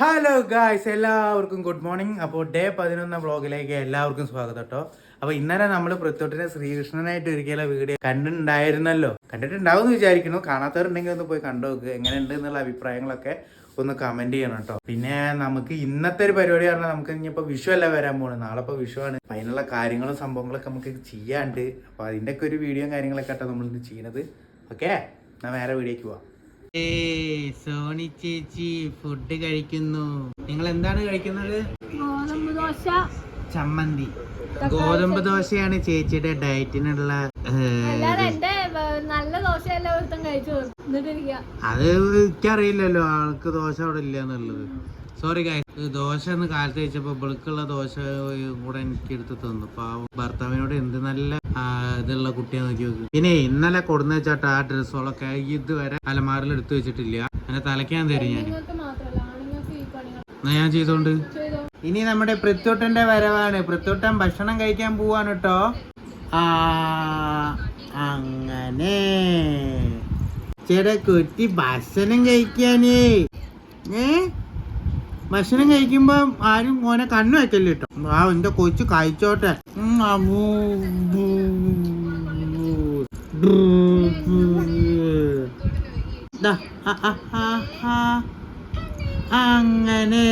Hello guys എല്ലാവർക്കും good morning അപ്പോൾ day പതിനൊന്ന വ്ളോഗിലേക്ക് എല്ലാവർക്കും സ്വാഗതം കേട്ടോ. അപ്പോൾ ഇന്നലെ നമ്മൾ പൃഥ്വിട്ടിനെ ശ്രീകൃഷ്ണനായിട്ട് ഒരുക്കിയുള്ള വീഡിയോ കണ്ടിട്ടുണ്ടായിരുന്നല്ലോ. കണ്ടിട്ടുണ്ടാവും എന്ന് വിചാരിക്കുന്നു. കാണാത്തവരുണ്ടെങ്കിൽ ഒന്ന് പോയി കണ്ടു നോക്ക്. എങ്ങനെയുണ്ട് എന്നുള്ള അഭിപ്രായങ്ങളൊക്കെ ഒന്ന് കമന്റ് ചെയ്യണം കേട്ടോ. പിന്നെ നമുക്ക് ഇന്നത്തെ ഒരു പരിപാടി പറഞ്ഞാൽ നമുക്ക് ഇനിയിപ്പോൾ വിഷു അല്ല വരാൻ പോകുന്നത് നാളെ ഇപ്പോൾ വിഷുവാണ് അപ്പം അതിനുള്ള കാര്യങ്ങളും സംഭവങ്ങളൊക്കെ നമുക്ക് ചെയ്യാണ്ട്. അപ്പോൾ ഒക്കെ ഒരു വീഡിയോയും കാര്യങ്ങളൊക്കെ ആട്ടോ നമ്മൾ ഇന്ന് ചെയ്യുന്നത്. ഓക്കെ ഞാൻ വേറെ വീഡിയോക്ക് പോവാം. സോണി ചേച്ചി ഫുഡ് കഴിക്കുന്നു. നിങ്ങൾ എന്താണ് കഴിക്കുന്നത്? ഗോതമ്പ് ദോശ. ചമ്മന്തി. ഗോതമ്പ് ദോശയാണ് ചേച്ചിയുടെ ഡയറ്റിനുള്ള നല്ല ദോശ കഴിച്ചു അത് എനിക്കറിയില്ലല്ലോ ആൾക്ക് ദോശ അവിടെ ഇല്ല എന്നുള്ളത്. സോറി ഗായ് ദോശ എന്ന് കാലത്ത് കഴിച്ചപ്പോ ഇവൾക്കുള്ള ദോശ കൂടെ എനിക്ക് എടുത്ത് തന്നു. അപ്പൊ ആ ഭർത്താവിനോട് എന്ത് നല്ല ഇതുള്ള കുട്ടിയെ നോക്കി നോക്കി. പിന്നെ ഇന്നലെ കൊടുന്ന വെച്ചാട്ട ആ ഡ്രസ്സുകളൊക്കെ ഇതുവരെ അലമാറിൽ എടുത്തു വെച്ചിട്ടില്ല. എന്നെ തലയ്ക്കാൻ തരും ഞാൻ. എന്നാ ഞാൻ ചെയ്തോണ്ട്? ഇനി നമ്മുടെ പൃഥ്വട്ടന്റെ വരവാണ്. പൃഥ്വട്ടൻ ഭക്ഷണം കഴിക്കാൻ പോവാണ് കേട്ടോ ആ അങ്ങനെ. ചേട്ടാ കുട്ടി ഭക്ഷണം കഴിക്കാനേ. ഏ? ഭക്ഷണം കഴിക്കുമ്പോ ആരും മോനെ കണ്ണു വെക്കല്ല കേട്ടോ ആ എന്റെ കൊച്ചു കഴിച്ചോട്ടെ. അങ്ങനെ.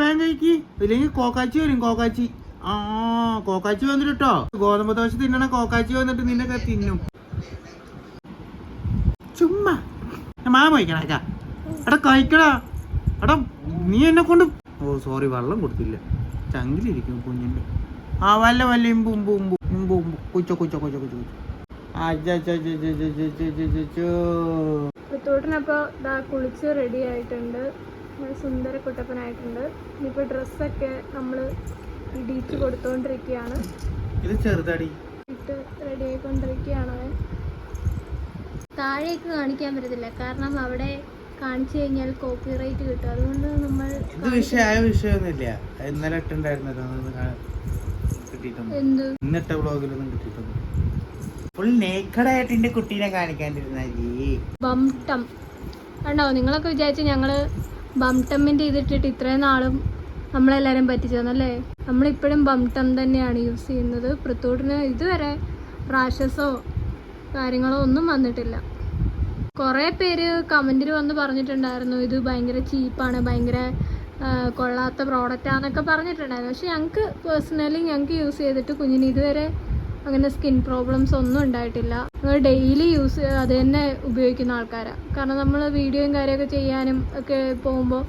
വേഗം കഴിക്ക്. ഇല്ലെങ്കിൽ കോക്കാച്ചി വരും കോക്കാച്ചി. ആ കോക്കാച്ചി വന്നിട്ട് കേട്ടോ ഗോതമ്പ് ദോശ തിന്നണ കോക്കാച്ചി വന്നിട്ട് നിന്നെ തിന്നും. ചുമ്മാ. മാ കഴിക്കണ എടാ കഴിക്കടാ. എടാ നീ എന്നെ കൊണ്ട് ഓ സോറി വെള്ളം കൊടുത്തില്ല. ചങ്കിലിരിക്കും കുഞ്ഞിന്റെ. ആ വല്ല വല്ല ഇമ്പു ഇമ്പു ഇമ്പു ഇമ്പു ഇമ്പു. കുച്ച കുച്ച കുച്ച കുച്ച കുച്ച അച്ഛോ പുത്തോട്ടിനപ്പോ ഇതാ കുളിച്ച് റെഡി ആയിട്ടുണ്ട്. സുന്ദര കുട്ടപ്പനായിട്ടുണ്ട്. ഇനിയിപ്പോ ഡ്രസ്സൊക്കെ നമ്മൾ ഇടിച്ച് കൊടുത്തോണ്ടിരിക്കുകയാണ്. ഇത് ചെറുതടി. ഇട്ട് റെഡി ആയിക്കൊണ്ടിരിക്കുകയാണ് താഴേക്ക് കാണിക്കാൻ പറ്റത്തില്ല. കാരണം അവിടെ കാണിച്ചു കഴിഞ്ഞാൽ കോപ്പിറൈറ്റ് കിട്ടും. അതുകൊണ്ട് നമ്മൾ ഇത് വിഷയമായ വിഷയമൊന്നുമില്ല. ഇന്നലെ ഇട്ടുണ്ടായിരുന്നത്. അതൊന്നും കാ- എന്ത്? ഇന്നിട്ട വ്ളോഗിലൊന്നും കിട്ടിയിട്ടുണ്ട് ഫുൾ നേക്കഡായിട്ട് എന്റെ കുട്ടീനെ കാണിക്കാണ്ടിരുന്നാലേ ബംടം. കണ്ടോ? നിങ്ങളൊക്കെ വിചാരിച്ച ഞങ്ങൾ ബംടമ്മിന്റെ ഇതിട്ടിട്ട് ഇത്രയും നാളും നമ്മളെല്ലാരും പറ്റിച്ചു തന്നല്ലേ നമ്മളിപ്പോഴും ബംടം തന്നെയാണ് യൂസ് ചെയ്യുന്നത്. പൃത്തൂട്ടിന് ഇതുവരെ റാഷസോ കാര്യങ്ങളോ ഒന്നും വന്നിട്ടില്ല. കുറേ പേര് കമന്റിൽ വന്ന് പറഞ്ഞിട്ടുണ്ടായിരുന്നു ഇത് ഭയങ്കര ചീപ്പാണ് ഭയങ്കര കൊള്ളാത്ത പ്രോഡക്റ്റാന്നൊക്കെ പറഞ്ഞിട്ടുണ്ടായിരുന്നു. പക്ഷെ ഞങ്ങൾക്ക് പേഴ്സണലി ഞങ്ങൾക്ക് യൂസ് ചെയ്തിട്ട് കുഞ്ഞിന് ഇതുവരെ അങ്ങനെ സ്കിൻ പ്രോബ്ലംസ് ഒന്നും ഉണ്ടായിട്ടില്ല. ഞങ്ങൾ ഡെയിലി യൂസ് അത് തന്നെ ഉപയോഗിക്കുന്ന ആൾക്കാരാണ് കാരണം നമ്മൾ വീഡിയോയും കാര്യമൊക്കെ ചെയ്യാനും ഒക്കെ പോകുമ്പോൾ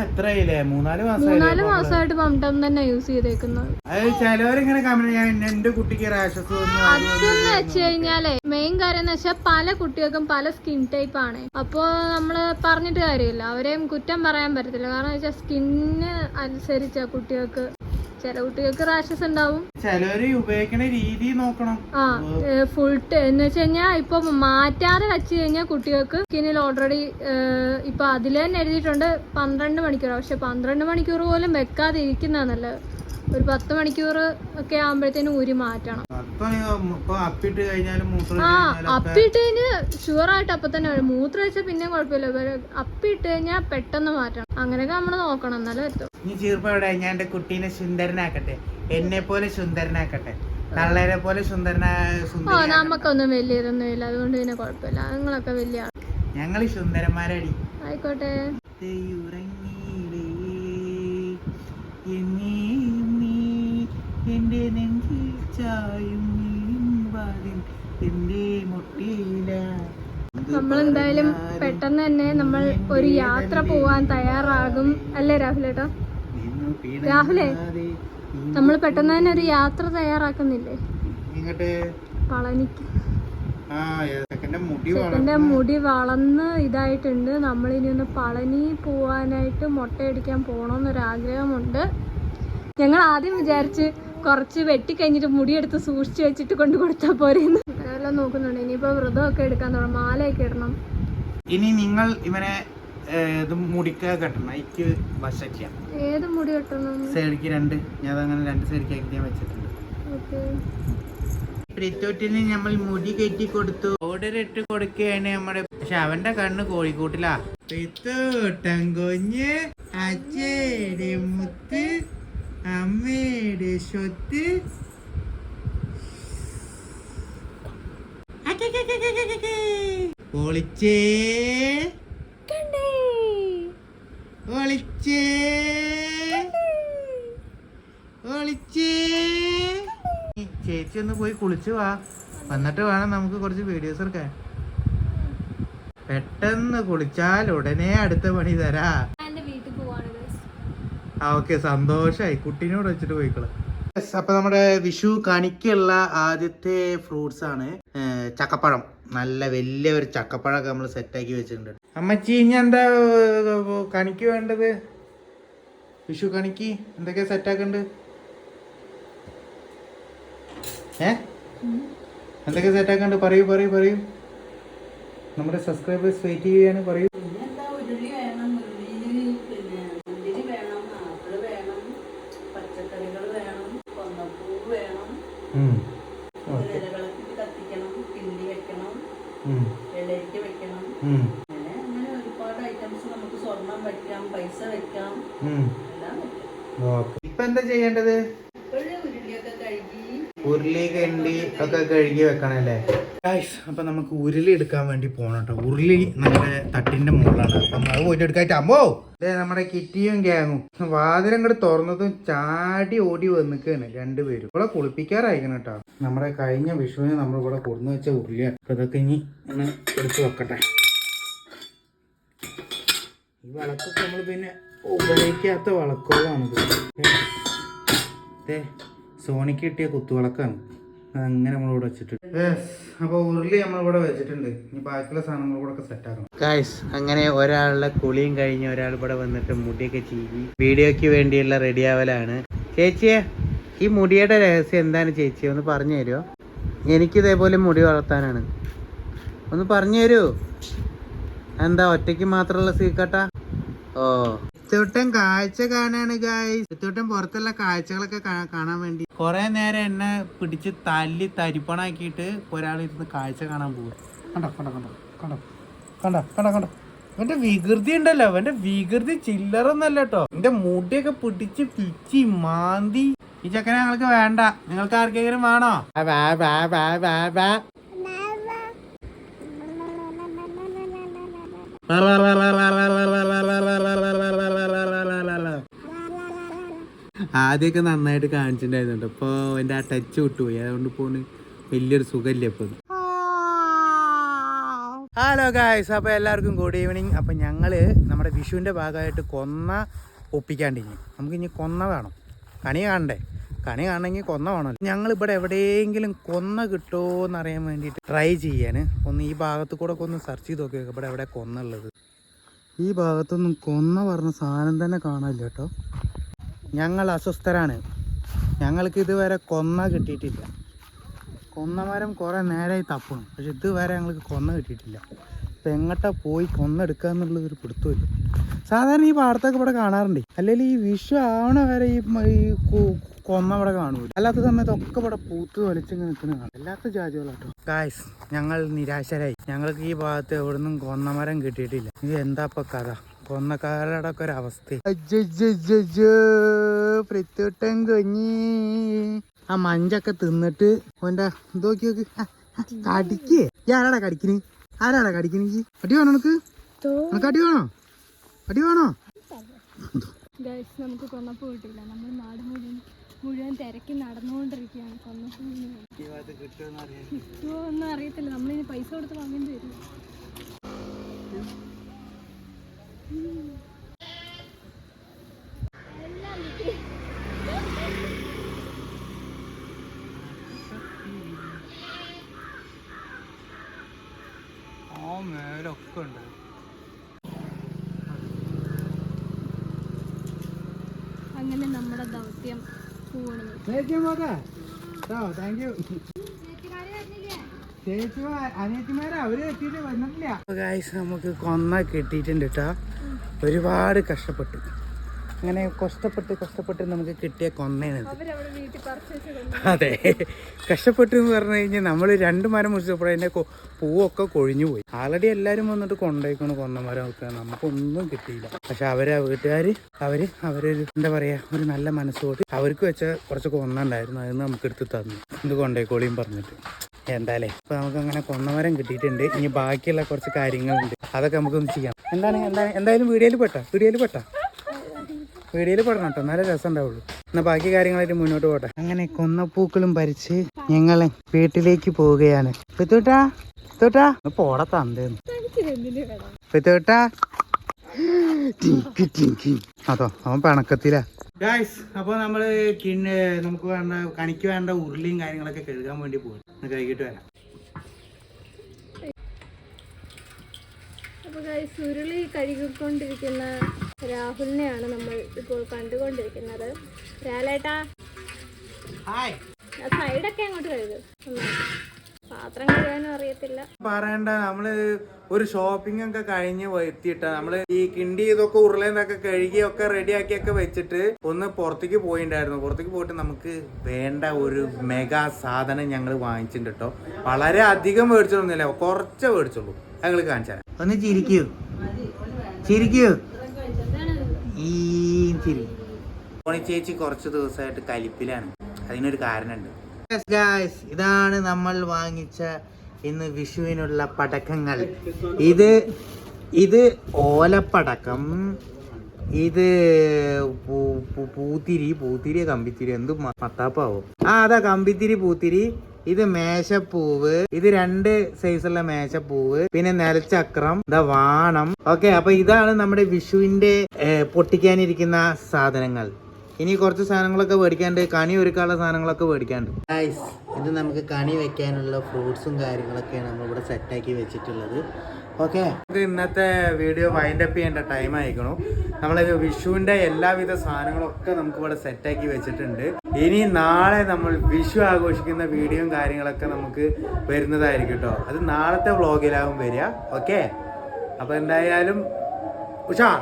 എത്രയില്ലേ മൂന്നാൽ മൂന്നാൽ മാസമായില്ലേ മാസമായിട്ട് മംടം തന്നെ യൂസ് ചെയ്തേക്കുന്നത്. അത് ചിലവരിങ്ങനെ കമന്റ് ഞാൻ എന്റെ കുട്ടിക്ക് റാഷസ് അതെന്ന് വെച്ച് കഴിഞ്ഞാലേ മെയിൻ കാര്യം എന്ന് വെച്ചാൽ പല കുട്ടികൾക്കും പല സ്കിൻ ടൈപ്പ് ആണ്. അപ്പോൾ നമ്മൾ പറഞ്ഞിട്ട് കാര്യമില്ല. അവരെയും കുറ്റം പറയാൻ പറ്റത്തില്ല. കാരണം വെച്ചാൽ സ്കിന്നിന് അനുസരിച്ച കുട്ടികൾക്ക് ചില കുട്ടികൾക്ക് റാഷസ് ഉണ്ടാവും. ചിലവര് ഉപയോഗിക്കുന്ന രീതി നോക്കണം. ആ ഫുൾ എന്ന് വെച്ച് കഴിഞ്ഞാൽ ഇപ്പൊ മാറ്റാതെ വെച്ച് കഴിഞ്ഞാൽ കുട്ടികൾക്ക് സ്കിന്നിൽ ഓൾറെഡി ഇപ്പൊ അതിൽ തന്നെ എഴുതിയിട്ടുണ്ട് പന്ത്രണ്ട് മണിക്കൂർ. പക്ഷെ പന്ത്രണ്ട് മണിക്കൂർ പോലും വെക്കാതെ ഇരിക്കുന്നതാണ് നല്ലത്. ഒരു പത്ത് മണിക്കൂർ ഒക്കെ ആകുമ്പോഴത്തേനും ഊരി മാറ്റണം. ആ അപ്പിട്ട് കഴിഞ്ഞ് ഷുവറായിട്ട് അപ്പൊ തന്നെ മൂത്ര വെച്ച വെച്ചാൽ പിന്നെ കുഴപ്പമില്ല. അപ്പിട്ട് കഴിഞ്ഞാൽ പെട്ടെന്ന് മാറ്റണം. അങ്ങനെയൊക്കെ നമ്മൾ നോക്കണം. എന്നാലും എത്തും നീ ഞാൻ എന്റെ കുട്ടീനെ സുന്ദരനാക്കട്ടെ. എന്നെ പോലെ സുന്ദരനാക്കട്ടെ. തള്ളേരെ പോലെ സുന്ദരനാ നമുക്കൊന്നും വലിയ ഇതൊന്നും ഇല്ല. അതുകൊണ്ട് പിന്നെ കുഴപ്പമില്ല. നിങ്ങളൊക്കെ വലിയ ആൾ ഞങ്ങൾ സുന്ദരന്മാരടി. ആയിക്കോട്ടെ. എന്നീ എന്റെ നെഞ്ചിൽ ചായും നീമ്പാതിൻ എന്റെ മുട്ടിയില നമ്മളെന്തായാലും പെട്ടെന്ന് തന്നെ നമ്മൾ ഒരു യാത്ര പോവാൻ തയ്യാറാകും. അല്ലേ രാഹുലേട്ടാ രാഹുലേ? നമ്മൾ പെട്ടെന്ന് തന്നെ ഒരു യാത്ര തയ്യാറാക്കുന്നില്ലേ? പളനിക്ക്. ചെക്കന്റെ മുടി വളർന്ന്. ഇതായിട്ടുണ്ട്. നമ്മൾ ഇനി ഒന്ന് പളനി പോവാനായിട്ട് മുട്ടയടിക്കാൻ പോകണമെന്നൊരാഗ്രഹമുണ്ട് ഞങ്ങൾ ആദ്യം വിചാരിച്ച് കുറച്ച് വെട്ടിക്കഴിഞ്ഞിട്ട് മുടിയെടുത്ത് സൂക്ഷിച്ച് വെച്ചിട്ട് കൊണ്ട് കൊടുത്താൽ പോരെന്ന്. അതെല്ലാം നോക്കുന്നുണ്ട്. ഇനിയിപ്പോൾ വ്രതമൊക്കെ എടുക്കാൻ തുടങ്ങും. മാലയൊക്കെ ഇടണം. ഇനി നിങ്ങൾ ഇവനെ ഏ, ഇത് മുടിക്ക കെട്ടണം. എനിക്ക് വശക്കാം ഏത് മുടി കെട്ടണം? സൈഡിക്ക് രണ്ട്. ഞാൻ അങ്ങനെ രണ്ട് ഞാൻ വെച്ചിട്ടുണ്ട്. പ്രിത്തോട്ടിന് നമ്മൾ മുടി കെട്ടി കൊടുത്തു. ഓർഡർ ഇട്ട് കൊടുക്കുകയാണ് നമ്മുടെ പക്ഷെ അവന്റെ കണ്ണ് കോഴിക്കോട്ടിലാ. പ്രിത്തോട്ടം കൊഞ്ഞ് അച്ഛയുടെ മുത്ത് അമ്മയുടെ സ്വത്ത്. ഒളിച്ചേ. ഒളിച്ചേ. ഒളിച്ചേ. ചേച്ചി ഒന്ന് പോയി കുളിച്ചു വാ. വന്നിട്ട് വേണം നമുക്ക് കുറച്ച് വീഡിയോസ് എടുക്കാൻ. പെട്ടെന്ന് കുളിച്ചാൽ ഉടനെ അടുത്ത പണി തരാ എന്റെ വീട്ടിൽ പോവാണ് guys. ഓക്കെ സന്തോഷായി. കുട്ടീനോട് വെച്ചിട്ട് പോയിക്കോളാം. അപ്പൊ നമ്മുടെ വിഷു കണിക്കുള്ള ആദ്യത്തെ ഫ്രൂട്ട്സ് ആണ് ചക്കപ്പഴം. നല്ല വലിയ ഒരു ചക്കപ്പഴമൊക്കെ നമ്മൾ സെറ്റാക്കി വെച്ചിട്ടുണ്ട്. അമ്മച്ചി ഇനി എന്താ കണിക്ക് വേണ്ടത്? വിഷു കണിക്ക് എന്തൊക്കെയാ സെറ്റാക്കണ്ട് ഏ? എന്തൊക്കെ സെറ്റാക്കണ്ട് പറയൂ പറയൂ പറയൂ. നമ്മുടെ സബ്സ്ക്രൈബേഴ്സ് വെയിറ്റ് ചെയ്യാണ് പറയൂ പിന്നെന്താ ഉരുളി വേണം ഉരുളിയിൽ പിന്നെ മുന്തിരി വേണം ആപ്പിൾ വേണം പച്ചക്കറികൾ വേണം കൊന്നപ്പൂ കത്തിക്കണം കിണ്ടി വെക്കണം വെക്കണം. ഉം. അങ്ങനെ അങ്ങനെ ഒരുപാട് ഐറ്റംസ് നമുക്ക് സ്വർണം വെക്കാം പൈസ വെക്കാം. എല്ലാം ഇപ്പൊ എന്താ ചെയ്യേണ്ടത്? ഉരുളി കണ്ടി ഒക്കെ കഴുകി വെക്കണല്ലേ? അപ്പൊ നമുക്ക് ഉരുളി എടുക്കാൻ വേണ്ടി പോണം കേട്ടോ. ഉരുളി നമ്മുടെ തട്ടിന്റെ മുകളിലാണ്. അപ്പം അത് പോയിട്ട് എടുക്കാറ്റ് അമ്മോ നമ്മുടെ കിറ്റിയും ഗ്യാങ്ങും. വാതിലും കൂടെ തുറന്നതും ചാടി ഓടി വന്നിക്കാണ് രണ്ടുപേരും. ഇവിടെ കുളിപ്പിക്കാറായിരിക്കണം കേട്ടോ. നമ്മുടെ കഴിഞ്ഞ വിഷുവിന് നമ്മൾ ഇവിടെ കൊടുന്ന് വെച്ച ഉരുളിയ അപ്പൊ ഇതൊക്കെ ഇനി ഒന്ന് എടുത്തു വെക്കട്ടെ. ഈ വിളക്കൊക്കെ നമ്മൾ പിന്നെ ഉപയോഗിക്കാത്ത വിളക്കുകളാണ് സോണിക്ക് കിട്ടിയ കുത്തുവിളക്കാണ്. അങ്ങനെ നമ്മളിവിടെ വെച്ചിട്ടുണ്ട് അപ്പോൾ ഉരുളി നമ്മളിവിടെ വെച്ചിട്ടുണ്ട്. ഇനി ബാക്കിയുള്ള സാധനങ്ങൾ കൂടെ ഒക്കെ സെറ്റ് ആക്കണം. ഗായ്സ് അങ്ങനെ ഒരാളുടെ കുളിയും കഴിഞ്ഞ് ഒരാൾ ഇവിടെ വന്നിട്ട് മുടിയൊക്കെ ചീകി വീഡിയോയ്ക്ക് വേണ്ടിയുള്ള റെഡി ആവലാണ്. ചേച്ചിയെ ഈ മുടിയുടെ രഹസ്യം എന്താണ് ചേച്ചി? ഒന്ന് പറഞ്ഞു തരുമോ എനിക്ക് ഇതേപോലെ മുടി വളർത്താനാണ്. ഒന്ന് പറഞ്ഞു തരൂ. എന്താ ഒറ്റയ്ക്ക് മാത്രമുള്ള സീക്കട്ടാ ഓ. ചിത്തോട്ടൻ കാഴ്ച കാണാണ് ഗായ്സ് ചിത്തോട്ടൻ പുറത്തുള്ള കാഴ്ചകളൊക്കെ കാണാൻ വേണ്ടി കൊറേ നേരം എന്നെ പിടിച്ച് തല്ലി തരിപ്പണാക്കിയിട്ട് ഒരാൾ ഇരുന്ന് കാഴ്ച കാണാൻ പോകും കണ്ടോ കണ്ടോ കണ്ടോ കണ്ടോ കണ്ടോ കണ്ടോ കണ്ടോ അവന്റെ വികൃതി ഉണ്ടല്ലോ അവന്റെ വികൃതി ചില്ലറൊന്നല്ല കേട്ടോ എന്റെ മുടിയൊക്കെ പിടിച്ച് പിച്ചി മാന്തി ഈ ചക്കനെ ഞങ്ങൾക്ക് വേണ്ട നിങ്ങൾക്ക് ആർക്കെങ്കിലും വേണോ ആ, വാ, വാ, വാ, വാ, വാ. ആദ്യമൊക്കെ നന്നായിട്ട് കാണിച്ചിട്ടുണ്ടായിരുന്നു ഇപ്പോൾ എന്റെ ആ ടച്ച് വിട്ടുപോയി. അതുകൊണ്ട് പോണ് വലിയൊരു സുഖമില്ല ഇപ്പോൾ ഹലോ ഗായ്സ് അപ്പോൾ എല്ലാവർക്കും ഗുഡ് ഈവനിങ് അപ്പോൾ ഞങ്ങൾ നമ്മുടെ വിഷുവിന്റെ ഭാഗമായിട്ട് കൊന്ന ഒപ്പിക്കാണ്ടിരിക്കും നമുക്ക് ഇനി കൊന്ന വേണം. കണി കാണണ്ടേ? കണി കാണണമെങ്കിൽ കൊന്ന വേണം ഞങ്ങൾ ഇവിടെ എവിടെയെങ്കിലും കൊന്ന കിട്ടുമോ എന്നറിയാൻ വേണ്ടിയിട്ട് ട്രൈ ചെയ്യാൻ ഒന്ന് ഈ ഭാഗത്ത് കൂടെ ഒന്ന് സെർച്ച് ചെയ്ത് നോക്കി ഇവിടെ എവിടെ കൊന്നുള്ളത്? ഈ ഭാഗത്തൊന്നും കൊന്ന പറഞ്ഞ സാധനം തന്നെ കാണാനില്ല കേട്ടോ. ഞങ്ങൾ അസ്വസ്ഥരാണ്. ഞങ്ങൾക്ക് ഇതുവരെ കൊന്ന കിട്ടിയിട്ടില്ല. കൊന്ന മരം കുറേ നേരമായി തപ്പണം. പക്ഷെ ഇതുവരെ ഞങ്ങൾക്ക് കൊന്ന കിട്ടിയിട്ടില്ല. ഇപ്പം എങ്ങോട്ടാ പോയി കൊന്നെടുക്കുക എന്നുള്ളത് ഒരു പിടുത്തമില്ല സാധാരണ ഈ പാടത്തൊക്കെ ഇവിടെ കാണാറുണ്ട്. അല്ലെങ്കിൽ ഈ വിഷു ആവണ വരെ ഈ കൊന്ന ഇവിടെ കാണൂല. അല്ലാത്ത സമയത്തൊക്കെ ഇവിടെ പൂത്ത് വലിച്ചിങ്ങനെ നിൽക്കുന്ന കാണും. അല്ലാത്ത ജാതികളാട്ടോ. ഗായ്സ് ഞങ്ങൾ നിരാശരായി. ഞങ്ങൾക്ക് ഈ ഭാഗത്ത് എവിടെ നിന്നും കൊന്നമരം കിട്ടിയിട്ടില്ല. ഇത് എന്താ ഇപ്പൊ കഥ? കൊന്നക്കാരുടെ ഒക്കെ ഒരു അവസ്ഥ പൃത്തുട്ടൻ കുഞ്ഞി. ആ മഞ്ചൊക്കെ തിന്നിട്ട് ഓന്റെ എന്തോക്കി നോക്ക് കടിക്ക്. ഈ ആരാടാ കടിക്കണ്? ആരാടാ കടിക്കണ്? ഈ അടി വേണോ നിനക്ക്? നിനക്ക് അടി വേണോ? അടി വേണോ? നമുക്ക് കൊന്നപ്പൂ കിട്ടില്ല നമ്മൾ നാട് മുഴുവൻ മുഴുവൻ തിരക്കി നടന്നുകൊണ്ടിരിക്കുകയാണ് കൊന്നപ്പൂ കിട്ടുമോ ഒന്നും അറിയത്തില്ല. നമ്മളിനി പൈസ കൊടുത്ത് വാങ്ങേണ്ടി വരും ആ മേലൊക്കെ ഉണ്ട് അങ്ങനെ നമ്മുടെ ദൗത്യം യു അനിയത്തിമാരെ അവർ എത്തിയിട്ട് വന്നിട്ടില്ല. നമുക്ക് കൊന്ന കിട്ടിയിട്ടുണ്ട് കേട്ടോ ഒരുപാട് കഷ്ടപ്പെട്ടു. അങ്ങനെ കഷ്ടപ്പെട്ട് കഷ്ടപ്പെട്ട് നമുക്ക് കിട്ടിയ കൊന്നയാണ് അതെ. കഷ്ടപ്പെട്ടു എന്ന് പറഞ്ഞു കഴിഞ്ഞാൽ നമ്മൾ രണ്ട് മരം മുറിച്ചപ്പോൾ അതിന്റെ പൂവൊക്കെ കൊഴിഞ്ഞു പോയി. ആൾറെഡി എല്ലാവരും വന്നിട്ട് കൊണ്ടേക്കണം കൊന്ന മരം ഒക്കെ. നമുക്കൊന്നും കിട്ടിയില്ല. പക്ഷെ അവർ വീട്ടുകാർ അവർ അവരൊരു എന്താ പറയുക ഒരു നല്ല മനസ്സോട് അവർക്ക് വെച്ച കുറച്ച് കൊന്നുണ്ടായിരുന്നു അതിന് നമുക്ക് എടുത്ത് തന്നു. ഇത് കൊണ്ടേക്കോളിയും പറഞ്ഞിട്ട്. എന്തായാലേ? ഇപ്പൊ നമുക്ക് അങ്ങനെ കൊന്നമരം കിട്ടിയിട്ടുണ്ട്. ഇനി ബാക്കിയുള്ള കുറച്ച് കാര്യങ്ങളുണ്ട്. അതൊക്കെ നമുക്കൊന്ന് ചെയ്യാം. എന്താണ് എന്താണ് എന്തായാലും വീഡിയോയിൽ പെട്ടാ? വീഡിയോയിൽ പെട്ടാ? വീഡിയോയിൽ പെടണം കേട്ടോ. എന്നാലേ രസം ഉണ്ടാവുള്ളൂ എന്നാ ബാക്കി കാര്യങ്ങളായിട്ട് മുന്നോട്ട് പോട്ടെ. അങ്ങനെ കൊന്നപ്പൂക്കളും പറിച്ച് ഞങ്ങൾ വീട്ടിലേക്ക് പോവുകയാണ്. പിത്തോട്ടാ പിത്തോട്ടാ. പോടാ തന്തേന്ന്. പിത്തോട്ടാ. അതോ അവൻ പിണക്കത്തിലാ. ഗായ്സ് അപ്പോൾ നമ്മൾ കിണ്ണ് നമുക്ക് വേണ്ട കണിക്ക് വേണ്ട ഉരുളിയും കാര്യങ്ങളൊക്കെ കഴുകാൻ വേണ്ടി പോകും കഴുകിയിട്ട് വരാം. അപ്പോൾ ഗൈസ് ഉരുളി കഴുകിക്കൊണ്ടിരിക്കുന്ന രാഹുലിനെയാണ് നമ്മൾ ഇപ്പോൾ കണ്ടുകൊണ്ടിരിക്കുന്നത്. രാലേട്ടാ സൈഡൊക്കെ അങ്ങോട്ട് കഴുകും. പാത്രം അറിയത്തില്ല. പറയണ്ട നമ്മൾ ഒരു ഷോപ്പിംഗ് ഒക്കെ കഴിഞ്ഞ് എത്തിയിട്ട. നമ്മൾ ഈ കിണ്ടി ഇതൊക്കെ ഉരുളേന്നൊക്കെ കഴുകി ഒക്കെ റെഡി ആക്കിയൊക്കെ വെച്ചിട്ട് ഒന്ന് പുറത്തേക്ക് പോയിണ്ടായിരുന്നു. പുറത്തേക്ക് പോയിട്ട് നമുക്ക് വേണ്ട ഒരു മെഗാ സാധനം ഞങ്ങൾ വാങ്ങിച്ചിട്ടുണ്ട് കേട്ടോ വളരെ അധികം മേടിച്ചൊന്നുമില്ല. കുറച്ചേ മേടിച്ചുള്ളൂ. ഞങ്ങൾ കാണിച്ചു തരാം. ഒന്ന് ചിരിക്കൂ. ചിരിക്കൂ. ഈ ചിരി. ചേച്ചി കുറച്ച് ദിവസമായിട്ട് കലിപ്പിലാണ്. അതിനൊരു കാരണമുണ്ട് ഗായ്സ് ഇതാണ് നമ്മൾ വാങ്ങിച്ച ഇന്ന് വിഷുവിനുള്ള പടക്കങ്ങൾ. ഇത് ഇത് ഓലപ്പടക്കം ഇത് പൂത്തിരി പൂത്തിരി കമ്പിത്തിരി എന്ത് മത്താപ്പാവും? ആ അതാ കമ്പിത്തിരി പൂത്തിരി. ഇത് മേശപ്പൂവ്. ഇത് രണ്ട് സൈസുള്ള മേശപ്പൂവ്. പിന്നെ നിലച്ചക്രം ഇതാ വാണം. ഓക്കെ അപ്പൊ ഇതാണ് നമ്മുടെ വിഷുവിന്റെ പൊട്ടിക്കാനിരിക്കുന്ന സാധനങ്ങൾ. ഇനി കുറച്ച് സാധനങ്ങളൊക്കെ മേടിക്കാണ്ട് കണി ഒരുക്കാനുള്ള സാധനങ്ങളൊക്കെ മേടിക്കാണ്ട്. ഇത് നമുക്ക് കണി വെക്കാനുള്ള ഫ്രൂട്ട്സും കാര്യങ്ങളൊക്കെയാണ് നമ്മളിവിടെ സെറ്റാക്കി വെച്ചിട്ടുള്ളത്. ഓക്കെ ഇന്നത്തെ വീഡിയോ വൈൻഡ് അപ്പ് ചെയ്യേണ്ട ടൈം ആയിക്കണു നമ്മൾ വിഷുവിന്റെ എല്ലാവിധ സാധനങ്ങളൊക്കെ നമുക്ക് ഇവിടെ സെറ്റാക്കി വെച്ചിട്ടുണ്ട്. ഇനി നാളെ നമ്മൾ വിഷു ആഘോഷിക്കുന്ന വീഡിയോയും കാര്യങ്ങളൊക്കെ നമുക്ക് വരുന്നതായിരിക്കും കേട്ടോ അത് നാളത്തെ വ്ളോഗിലാവും വരിക. ഓക്കെ അപ്പോൾ എന്തായാലും ഉഷാർ